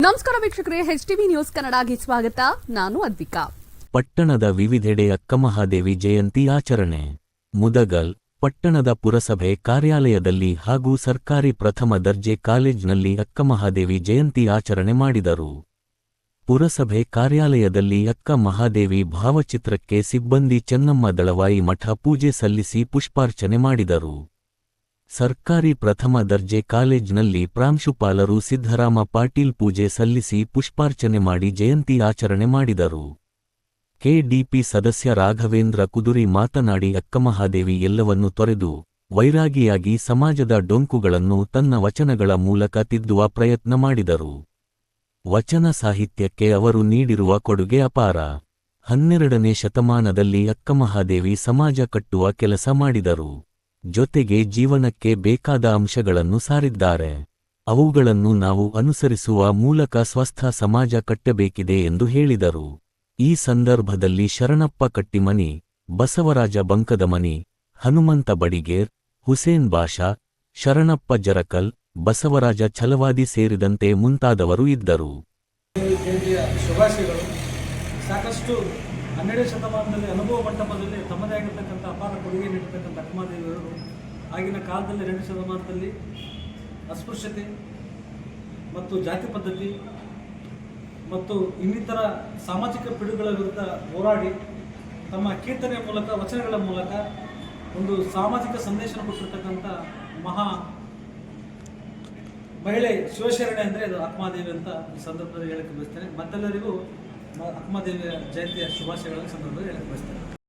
ನಮಸ್ಕಾರ ವೀಕ್ಷಕರೇ H TV news ಕನ್ನಡಗೆ ಸ್ವಾಗತ. ನಾನು ಅದ್ವಿಕಾ. ಪಟ್ಟಣದ ವಿವಿಧೆಡೆ ಅಕ್ಕಮಹಾದೇವಿ ಜಯಂತಿ ಆಚರಣೆ. ಮುದಗಲ್, ಪಟ್ಟಣದ ಪುರಸಭೆ ಕಾರ್ಯಾಲಯದಲ್ಲಿ ಹಾಗೂ ಸರ್ಕಾರಿ ಪ್ರಥಮ ದರ್ಜೆ ಕಾಲೇಜ್ನಲ್ಲಿ ಅಕ್ಕಮಹಾದೇವಿ ಜಯಂತಿ ಆಚರಣೆ ಮಾಡಿದರು. ಪುರಸಭೆ ಕಾರ್ಯಾಲಯದಲ್ಲಿ ಅಕ್ಕ ಮಹಾದೇವಿ ಭಾವಚಿತ್ರಕ್ಕೆ ಸಿಬ್ಬಂದಿ ಚೆನ್ನಮ್ಮ ದಳವಾಯಿ ಮಠ ಪೂಜೆ ಸಲ್ಲಿಸಿ ಪುಷ್ಪಾರ್ಚನೆ ಮಾಡಿದರು. ಸರ್ಕಾರಿ ಪ್ರಥಮ ದರ್ಜೆ ಕಾಲೇಜಿನಲ್ಲಿ ಪ್ರಾಂಶುಪಾಲರು ಸಿದ್ದರಾಮ ಪಾಟೀಲ್ ಪೂಜೆ ಸಲ್ಲಿಸಿ ಪುಷ್ಪಾರ್ಚನೆ ಮಾಡಿ ಜಯಂತಿ ಆಚರಣೆ ಮಾಡಿದರು. ಕೆಡಿಪಿ ಸದಸ್ಯ ರಾಘವೇಂದ್ರ ಕುದುರಿ ಮಾತನಾಡಿ ಅಕ್ಕಮಹಾದೇವಿ ಎಲ್ಲವನ್ನು ತೊರೆದು ವೈರಾಗಿಯಾಗಿ ಸಮಾಜದ ಡೊಂಕುಗಳನ್ನು ತನ್ನ ವಚನಗಳ ಮೂಲಕ ತಿದ್ದುವ ಪ್ರಯತ್ನ ಮಾಡಿದರು. ವಚನ ಸಾಹಿತ್ಯಕ್ಕೆ ಅವರು ನೀಡಿರುವ ಕೊಡುಗೆ ಅಪಾರ. ಹನ್ನೆರಡನೇ ಶತಮಾನದಲ್ಲಿ ಅಕ್ಕಮಹಾದೇವಿ ಸಮಾಜ ಕಟ್ಟುವ ಕೆಲಸ ಮಾಡಿದರು. ಜೊತೆಗೆ ಜೀವನಕ್ಕೆ ಬೇಕಾದ ಅಂಶಗಳನ್ನು ಸಾರಿದ್ದಾರೆ. ಅವುಗಳನ್ನು ನಾವು ಅನುಸರಿಸುವ ಮೂಲಕ ಸ್ವಸ್ಥ ಸಮಾಜ ಕಟ್ಟಬೇಕಿದೆ ಎಂದು ಹೇಳಿದರು. ಈ ಸಂದರ್ಭದಲ್ಲಿ ಶರಣಪ್ಪ ಕಟ್ಟಿಮನಿ, ಬಸವರಾಜ ಬಂಕದಮನಿ, ಹನುಮಂತ ಬಡಿಗೇರ್, ಹುಸೇನ್ ಬಾಷಾ, ಶರಣಪ್ಪ ಜರಕಲ್ ಬಸವರಾಜ ಛಲವಾದಿ ಸೇರಿದಂತೆ ಮುಂತಾದವರು ಇದ್ದರು. ಶುಭಾಶಯಗಳು. ಸಾಕಷ್ಟು ಹನ್ನೆರಡನೇ ಶತಮಾನದಲ್ಲಿ ಅನುಭವ ಮಂಟಪದಲ್ಲಿ ತಮ್ಮದೇ ಆಗಿರ್ತಕ್ಕಂಥ ಅಪಾರ ಕೊಡುಗೆ ನೀಡಿರ್ತಕ್ಕಂಥ ಅಕ್ಕಮಹಾದೇವಿಯವರು, ಆಗಿನ ಕಾಲದಲ್ಲಿ ಎರಡು ಶತಮಾನದಲ್ಲಿ ಅಸ್ಪೃಶ್ಯತೆ ಮತ್ತು ಜಾತಿ ಪದ್ಧತಿ ಮತ್ತು ಇನ್ನಿತರ ಸಾಮಾಜಿಕ ಪಿಡುಗಳ ವಿರುದ್ಧ ಹೋರಾಡಿ ತಮ್ಮ ಕೀರ್ತನೆಯ ಮೂಲಕ, ವಚನಗಳ ಮೂಲಕ ಒಂದು ಸಾಮಾಜಿಕ ಸಂದೇಶ ಕೊಟ್ಟಿರ್ತಕ್ಕಂಥ ಮಹಾ ಮಹಿಳೆ ಶಿವಶರಣೆ ಅಂದರೆ ಅದು ಆತ್ಮಾದೇವಿ ಅಂತ ಸಂದರ್ಭದಲ್ಲಿ ಹೇಳಕ್ಕೆ ಬಯಸ್ತೇನೆ. ಮತ್ತೆಲ್ಲರಿಗೂ ಅಕ್ಮಾದೇವಿಯ ಜಯಂತಿಯ ಶುಭಾಶಯಗಳನ್ನು ಸಂದರ್ಭದಲ್ಲಿ ಹೇಳಕ್ಕೆ ಬಯಸ್ತೇನೆ.